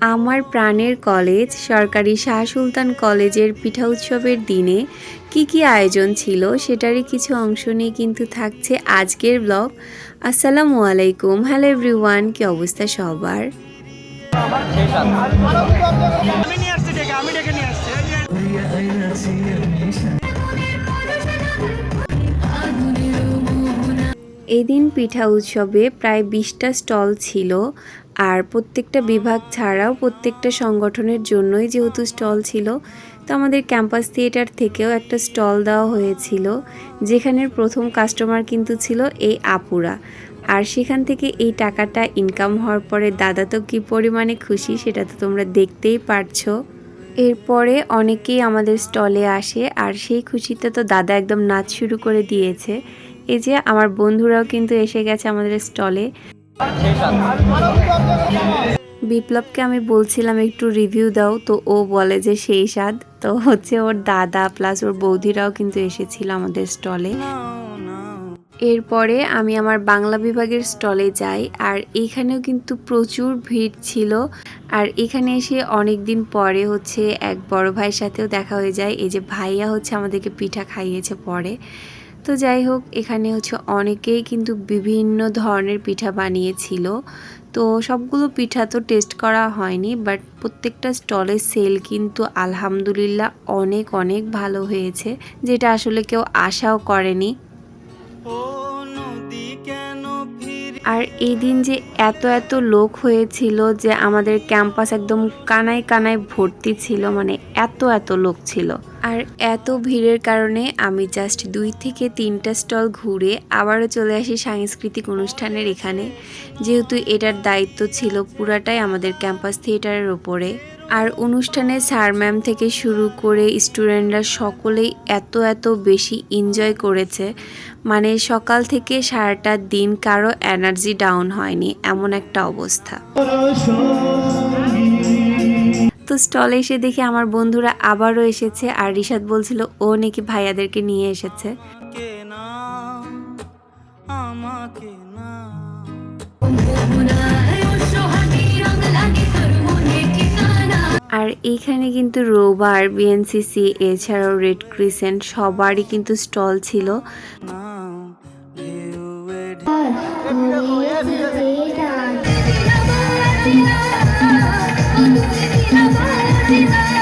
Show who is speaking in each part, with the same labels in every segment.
Speaker 1: আমার প্রাণের কলেজ সরকারি শাহ সুলতান কলেজের পিঠা উৎসবের দিনে কি কি আয়োজন ছিল সেটারই কিছু অংশ নিয়ে কিন্তু থাকছে আজকের ব্লগ। আসসালামু আলাইকুম। হ্যালো এভরিওয়ান কি অবস্থা সবার? এদিন পিঠা উৎসবে প্রায় বিশটা স্টল ছিল। আর প্রত্যেকটা বিভাগ ছাড়াও প্রত্যেকটা সংগঠনের জন্যই যেহেতু স্টল ছিল, তো আমাদের ক্যাম্পাস থিয়েটার থেকেও একটা স্টল দেওয়া হয়েছিল, যেখানের প্রথম কাস্টমার কিন্তু ছিল এই আপুরা। আর সেখান থেকে এই টাকাটা ইনকাম হওয়ার পরে, দাদা, তো কী পরিমাণে খুশি সেটা তো তোমরা দেখতেই পারছ। এরপরে অনেকেই আমাদের স্টলে আসে, আর সেই খুশিতে তো দাদা একদম নাচ শুরু করে দিয়েছে। এই যে আমার বন্ধুরাও কিন্তু এসে গেছে আমাদের স্টলে। বিপ্লবকে আমি বলছিলাম, একটু রিভিউ দাও। তো ও বলে যে, সেই স্বাদ। তো হচ্ছে ওর দাদা প্লাস ওর বৌদিরাও কিন্তু এসেছিল আমাদের স্টলে এরপরে আমি আমার বাংলা বিভাগের স্টলে যাই, আর এখানেও কিন্তু প্রচুর ভিড় ছিল। আর এখানে এসে অনেক দিন পরে হচ্ছে এক বড় ভাইয়ের সাথেও দেখা হয়ে যায়। এই যে ভাইয়া হচ্ছে আমাদেরকে পিঠা খাইয়েছে পরে। তো যাই হোক, এখানে হচ্ছে অনেকেই কিন্তু বিভিন্ন ধরনের পিঠা বানিয়েছিল। তো সবগুলো পিঠা তো টেস্ট করা হয়নি বাট প্রত্যেকটা স্টলের সেল কিন্তু আলহামদুলিল্লাহ অনেক অনেক ভালো হয়েছে, যেটা আসলে কেউ আশাও করেনি। আর এই দিন যে এত এত লোক হয়েছিল যে আমাদের ক্যাম্পাস একদম কানায় কানায় ভর্তি ছিল মানে এত এত লোক ছিল। আর এত ভিড়ের কারণে আমি জাস্ট দুই থেকে তিনটা স্টল ঘুরে আবারও চলে আসি সাংস্কৃতিক অনুষ্ঠানের এখানে। যেহেতু এটার দায়িত্ব ছিল পুরাটাই আমাদের ক্যাম্পাস থিয়েটারের ওপরে আর অনুষ্ঠানে স্যার ম্যাম থেকে শুরু করে স্টুডেন্টরা সকলেই এত এত বেশি এনজয় করেছে। মানে সকাল থেকে সারাটা দিন কারও এনার্জি ডাউন হয়নি, এমন একটা অবস্থা। তো স্টলে এসে দেখি আমার বন্ধুরা আবারও এসেছে আর রিশাদ বলছিল, ও নাকি ভাইয়াদেরকে নিয়ে এসেছে।
Speaker 2: আমাকে না
Speaker 1: আর এইখানে কিন্তু রোবার বিএনসিসি এছাড়াও রেড ক্রিসেন্ট সবারই কিন্তু স্টল ছিল।
Speaker 2: Thank ঢেউয়ে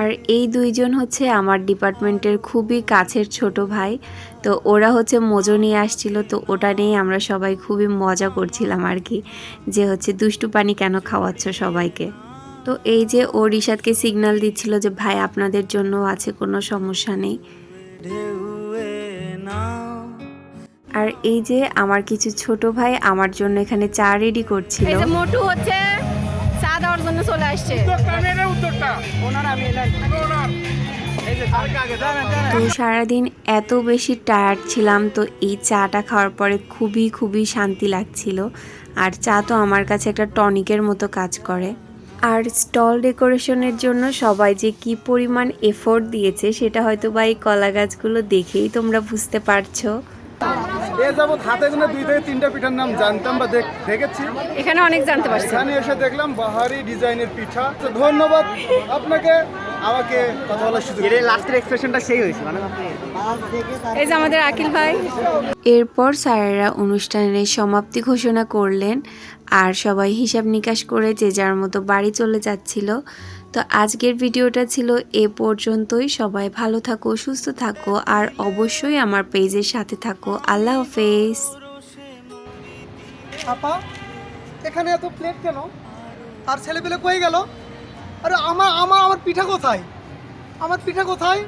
Speaker 1: আর এই দুইজন হচ্ছে আমার ডিপার্টমেন্টের খুবই কাছের ছোট ভাই। তো ওরা হচ্ছে মজো নিয়ে আসছিল তো ওটা নিয়ে আমরা সবাই খুবই মজা করছিলাম আর কি যে হচ্ছে দুষ্টু পানি কেন খাওয়াচ্ছ সবাইকে। তো এই যে ও রিশাদকে সিগন্যাল দিচ্ছিল যে ভাই আপনাদের জন্য আছে কোনো সমস্যা নেই। আর এই যে আমার কিছু ছোট ভাই আমার জন্য এখানে চা রেডি করছিল।
Speaker 3: যে মোটু হচ্ছে চা দেওয়ার জন্য চলে আসছে।
Speaker 1: তো সারাদিন এত বেশি টায়ার্ড ছিলাম, তো এই চাটা খাওয়ার পরে খুবই খুবই শান্তি লাগছিল। আর চা তো আমার কাছে একটা টনিকের মতো কাজ করে। আর স্টল ডেকোরেশনের জন্য সবাই যে কি পরিমাণ এফোর্ট দিয়েছে, সেটা হয়তো বা এই কলা গাছগুলো দেখেই তোমরা বুঝতে পারছ।
Speaker 4: এ যাবৎ হাতে গোনা দুই থেকে তিনটা পিঠার নাম জানতাম বা দেখেছি।
Speaker 3: এখানে অনেক জানতে পারছি।
Speaker 4: এখানে এসে দেখলাম বাহারি ডিজাইনের পিঠা। তো ধন্যবাদ আপনাকে। আমাকে কথা বলার সুযোগ এর লাস্টের এক্সপ্রেশনটা সেই হয়েছে মানে
Speaker 3: এই যে আমাদের আকিল ভাই।
Speaker 1: এরপর স্যারেরা অনুষ্ঠানের সমাপ্তি ঘোষণা করলেন আর সবাই হিসাব নিকাশ করে যে যার মতো বাড়ি চলে যাচ্ছিল তো আজকের ভিডিওটা ছিল এ পর্যন্তই। সবাই ভালো থাকো, সুস্থ থাকো, আর অবশ্যই আমার পেজের সাথে থাকো। আল্লাহ হাফেজ।
Speaker 5: এখানে এত প্লেট কেন? আর ছেলেপেলে কই গেল? আরে আমার আমার আমার পিঠা কোথায়? আমার পিঠা কোথায়?